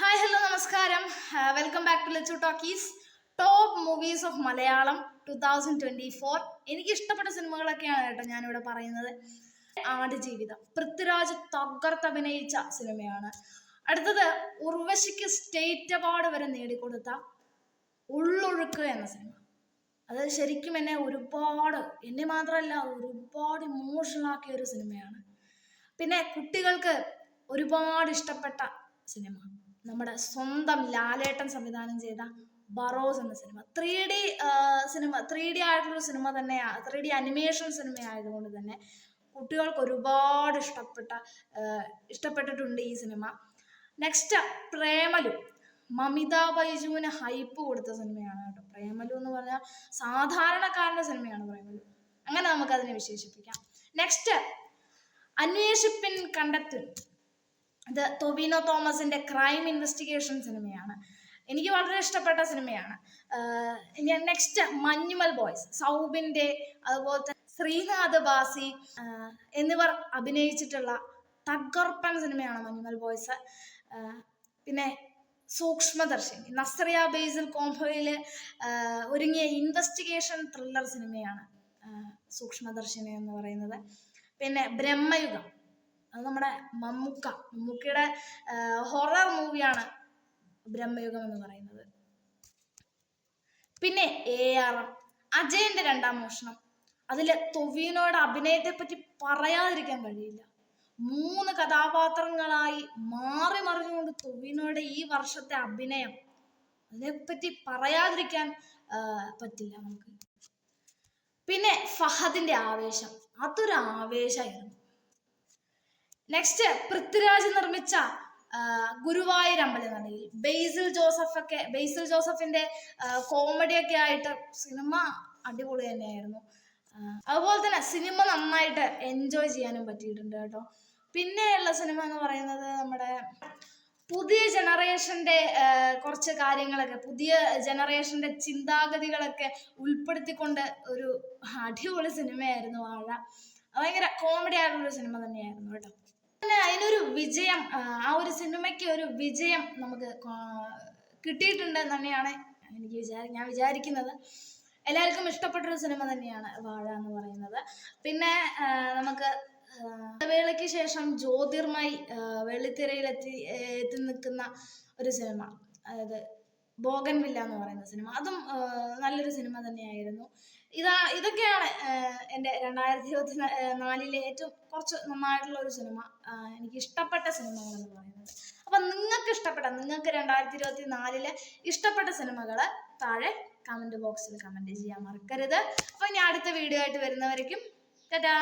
Hi hello നമസ്കാരം. Welcome back to Lechu talkies top movies of Malayalam two thousand twenty four എനിക്ക് ഇഷ്ടപ്പെട്ട സിനിമകളൊക്കെയാണ് കേട്ടോ ഞാനിവിടെ പറയുന്നത്. ആടുജീവിതം. പൃഥ്വിരാജ് തകർത്തഭിനയിച്ച സിനിമയാണ്. അടുത്തത് ഉർവശിക്ക് സ്റ്റേറ്റ് അവാർഡ് വരെ നേടിക്കൊടുത്ത ഉള്ളൊഴുക്ക് എന്ന സിനിമ. അത് ശരിക്കും എന്നെ ഒരുപാട് എന്നെ മാത്രമല്ല ഒരുപാട് ഇമോഷണൽ ആക്കിയ ഒരു സിനിമയാണ്. പിന്നെ കുട്ടികൾക്ക് ഒരുപാട് ഇഷ്ടപ്പെട്ട സിനിമ. നമ്മുടെ സ്വന്തം ലാലേട്ടൻ സംവിധാനം ചെയ്ത ബറോസ് എന്ന cinema. Three D cinema three D ആയിട്ടുള്ള സിനിമ തന്നെയാണ് ത്രീ ഡി അനിമേഷൻ സിനിമ ആയതുകൊണ്ട് തന്നെ കുട്ടികൾക്ക് ഒരുപാട് ഇഷ്ടപ്പെട്ട ഇഷ്ടപ്പെട്ടിട്ടുണ്ട് ഈ സിനിമ. നെക്സ്റ്റ് പ്രേമലു. മമിത ബൈജുവിന് ഹൈപ്പ് കൊടുത്ത സിനിമയാണ് കേട്ടോ. പ്രേമലു എന്ന് പറഞ്ഞാൽ സാധാരണക്കാരന്റെ സിനിമയാണ് പ്രേമലു. അങ്ങനെ നമുക്ക് അതിനെ വിശേഷിപ്പിക്കാം. നെക്സ്റ്റ് അന്വേഷിപ്പിൻ കണ്ടെത്തുൻ. ഇത് ടൊവിനോ തോമസിന്റെ ക്രൈം ഇൻവെസ്റ്റിഗേഷൻ സിനിമയാണ്. എനിക്ക് വളരെ ഇഷ്ടപ്പെട്ട സിനിമയാണ്. ഞാൻ നെക്സ്റ്റ് മഞ്ഞുമൽ ബോയ്സ് അതുപോലെ തന്നെ ശ്രീനാഥ് ബാസി എന്നിവർ അഭിനയിച്ചിട്ടുള്ള തകർപ്പൻ സിനിമയാണ് മഞ്ഞുമൽ ബോയ്സ്. പിന്നെ സൂക്ഷ്മദർശിനി നസ്രിയ ബേസിൽ കോംബോയിൽ ഒരുങ്ങിയ ഇൻവെസ്റ്റിഗേഷൻ ത്രില്ലർ സിനിമയാണ് സൂക്ഷ്മദർശിനി എന്ന് പറയുന്നത്. പിന്നെ ബ്രഹ്മയുഗം അത് നമ്മുടെ മമ്മൂക്ക. മമ്മൂക്കയുടെ ഹൊറർ മൂവിയാണ് ബ്രഹ്മയുഗം എന്ന് പറയുന്നത്. പിന്നെ എ ആർ എം അജയന്റെ രണ്ടാം മോഷണം. അതിലെ തൊവീനോയുടെ അഭിനയത്തെ പറ്റി പറയാതിരിക്കാൻ കഴിയില്ല. മൂന്ന് കഥാപാത്രങ്ങളായി മാറി മറിഞ്ഞുകൊണ്ട് തൊവീനോയുടെ ഈ വർഷത്തെ അഭിനയം അതിനെപ്പറ്റി പറയാതിരിക്കാൻ പറ്റില്ല നമുക്ക്. പിന്നെ ഫഹദിന്റെ ആവേശം. അതൊരു ആവേശമായിരുന്നു. നെക്സ്റ്റ് പൃഥ്വിരാജ് നിർമ്മിച്ച ഗുരുവായൂർ അമ്പലം എന്ന് പറഞ്ഞാൽ ബേസിൽ ജോസഫ് ഒക്കെ ബേസിൽ ജോസഫിന്റെ കോമഡി ഒക്കെ ആയിട്ട് സിനിമ അടിപൊളി തന്നെയായിരുന്നു. അതുപോലെ തന്നെ സിനിമ നന്നായിട്ട് എൻജോയ് ചെയ്യാനും പറ്റിയിട്ടുണ്ട് കേട്ടോ. പിന്നെയുള്ള സിനിമ എന്ന് പറയുന്നത് നമ്മുടെ പുതിയ ജനറേഷന്റെ കുറച്ച് കാര്യങ്ങളൊക്കെ പുതിയ ജനറേഷന്റെ ചിന്താഗതികളൊക്കെ ഉൾപ്പെടുത്തിക്കൊണ്ട് ഒരു അടിപൊളി സിനിമയായിരുന്നു വാഴ. ഭയങ്കര കോമഡി ആയിട്ടുള്ള സിനിമ തന്നെയായിരുന്നു കേട്ടോ. അതിനൊരു വിജയം ആ, ഒരു സിനിമയ്ക്ക് ഒരു വിജയം നമുക്ക് കിട്ടിയിട്ടുണ്ട് തന്നെയാണ് എനിക്ക് വിചാരി ഞാൻ വിചാരിക്കുന്നത്. എല്ലാവർക്കും ഇഷ്ടപ്പെട്ട ഒരു സിനിമ തന്നെയാണ് വാഴ എന്ന് പറയുന്നത്. പിന്നെ നമുക്ക് വേളയ്ക്ക് ശേഷം ജ്യോതിർമായി വെള്ളിത്തിരയിലെത്തി എത്തി നിൽക്കുന്ന ഒരു സിനിമ. അതായത് ബോഗൻവില്ല എന്ന് പറയുന്ന സിനിമ. അതും നല്ലൊരു സിനിമ തന്നെയായിരുന്നു. ഇതാ ഇതൊക്കെയാണ് എന്റെ രണ്ടായിരത്തി ഇരുപത്തി നാലിലെ ഏറ്റവും കുറച്ച് നന്നായിട്ടുള്ള ഒരു സിനിമ. എനിക്ക് ഇഷ്ടപ്പെട്ട സിനിമകൾ എന്ന് പറയുന്നത്. അപ്പം നിങ്ങൾക്ക് ഇഷ്ടപ്പെട്ട നിങ്ങൾക്ക് രണ്ടായിരത്തി ഇരുപത്തി നാലിലെ ഇഷ്ടപ്പെട്ട സിനിമകൾ താഴെ കമന്റ് ബോക്സിൽ കമന്റ് ചെയ്യാൻ മറക്കരുത്. അപ്പോൾ ഇനി അടുത്ത വീഡിയോ ആയിട്ട് വരുന്നവരേക്കും ടാറ്റാ